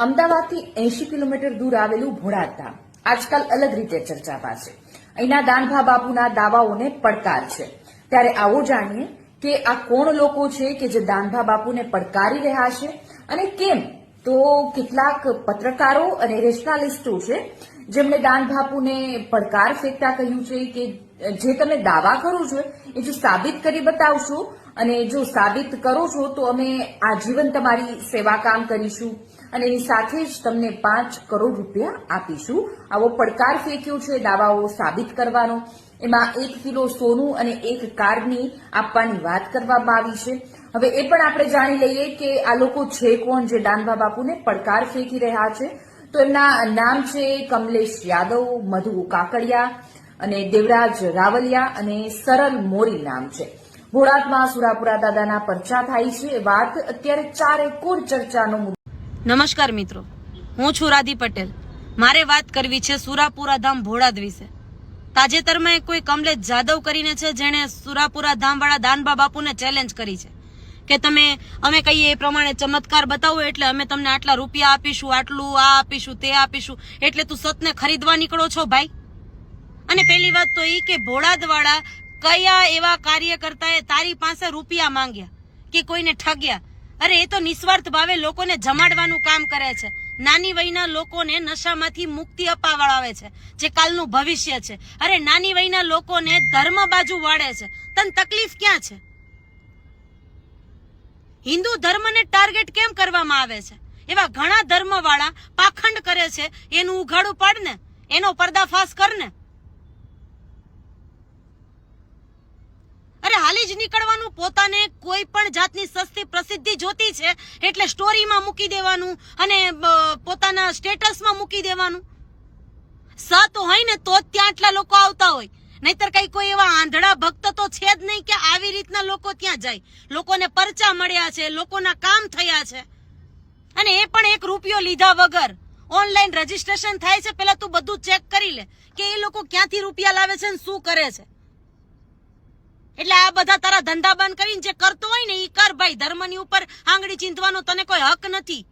અમદાવાદથી એંશી કિલોમીટર દૂર આવેલું ધામ. આજકાલ અલગ રીતે ચર્ચામાં છે. અહીંના દાનભા બાપુના દાવાઓને પડકાર છે. ત્યારે આવો જાણીએ કે આ કોણ લોકો છે કે જે દાનભા બાપુને પડકારી રહ્યા છે અને કેમ? તો કેટલાક પત્રકારો અને રેશનાલિસ્ટો છે જેમણે દાન બાપુને પડકાર ફેંકતા કહ્યું છે કે જે તમે દાવા કરો છો, એ જો સાબિત કરી બતાવશો અને જો સાબિત કરો છો, તો અમે આજીવન તમારી સેવા કામ કરીશું અને એની સાથે જ તમને પાંચ કરોડ રૂપિયા આપીશું. આવો પડકાર ફેંક્યો છે દાવાઓ સાબિત કરવાનો. એમાં એક કિલો સોનું અને એક કારની આપવાની વાત કરવામાં આવી છે. હવે એ પણ આપણે જાણી લઈએ કે આ લોકો છે કોણ જે દાનભા બાપુને પડકાર ફેંકી રહ્યા છે. તો એમના નામ છે કમલેશ યાદવ, મધુ કાકડિયા અને દેવરાજ રાવલિયા અને સરળ મોરી નામ છે. ભોળાદમાં સુરાપુરા દાદાના પરચા થાય છે વાત અત્યારે ચારે કોર ચર્ચાનો મુદ્દો નમસ્કાર મિત્રો, હું છું રાધી પટેલ. મારે વાત કરવી છે સુરાપુરા ધામ ભોળાદ વિશે. તાજેતરમાં કોઈ કમલેશ જાદવ કરીને છે જેણે સુરાપુરા ધામવાળા દાનબા બાપુને ચેલેન્જ કરી છે. કે તમે, અમે કહીએ એ પ્રમાણે ચમત્કાર બતાવો એટલે અમે તમને આટલા રૂપિયા આપીશું, આટલું આ આપીશું, તે આપીશું. એટલે તું સતને ખરીદવા નીકળો છો ભાઈ? અને પહેલી વાત તો એ કે ભોળાદવાળા કયા એવા કાર્યકર્તાએ તારી પાસે રૂપિયા માંગ્યા કે કોઈને ઠગ્યા? અરે, એ તો નિસ્વાર્થ ભાવે લોકોને જમાડવાનું કામ કરે છે. નાની વયના લોકોને નશામાંથી મુક્તિ અપાવડાવે છે, જે કાલનું ભવિષ્ય છે. અરે, નાની વયના લોકોને ધર્મ બાજુ વાળે છે. તને તકલીફ ક્યાં છે? હિન્દુ ધર્મને ટાર્ગેટ કેમ કરવામાં આવે છે? એવા ઘણા ધર્મવાળા પાખંડ કરે છે, એનું ઉઘાડું પાડ ને. એનો પર્દાફાશ કર ને અરે હાલી જ નીકળવાનું, પોતાને કોઈ પણ જાતની સસ્તી પ્રસિદ્ધિ જોતી છે, એટલે સ્ટોરીમાં મૂકી દેવાનું અને પોતાના સ્ટેટસમાં મૂકી દેવાનું. સત હોય ને તો જ ત્યાં આટલા લોકો આવતા હોય. નહીતર કઈ કોઈ એવા આંધળા ભક્ત તો છે જ નહીં કે આવી રીતના લોકો ત્યાં જાય. લોકોને પરચા મળ્યા છે, લોકોના કામ થયા છે. અને એ પણ એક રૂપિયો લીધા વગર. ઓનલાઈન રજીસ્ટ્રેશન થાય છે પેલા તું બધું ચેક કરી લે કે એ લોકો ક્યાંથી રૂપિયા લાવે છે ને શું કરે છે. એટલે આ બધા તારા ધંધા બંધ કરીને જે કરતો હોય ને એ કર ભાઈ. ધર્મની ઉપર આંગળી ચીંધવાનો તને કોઈ હક નથી.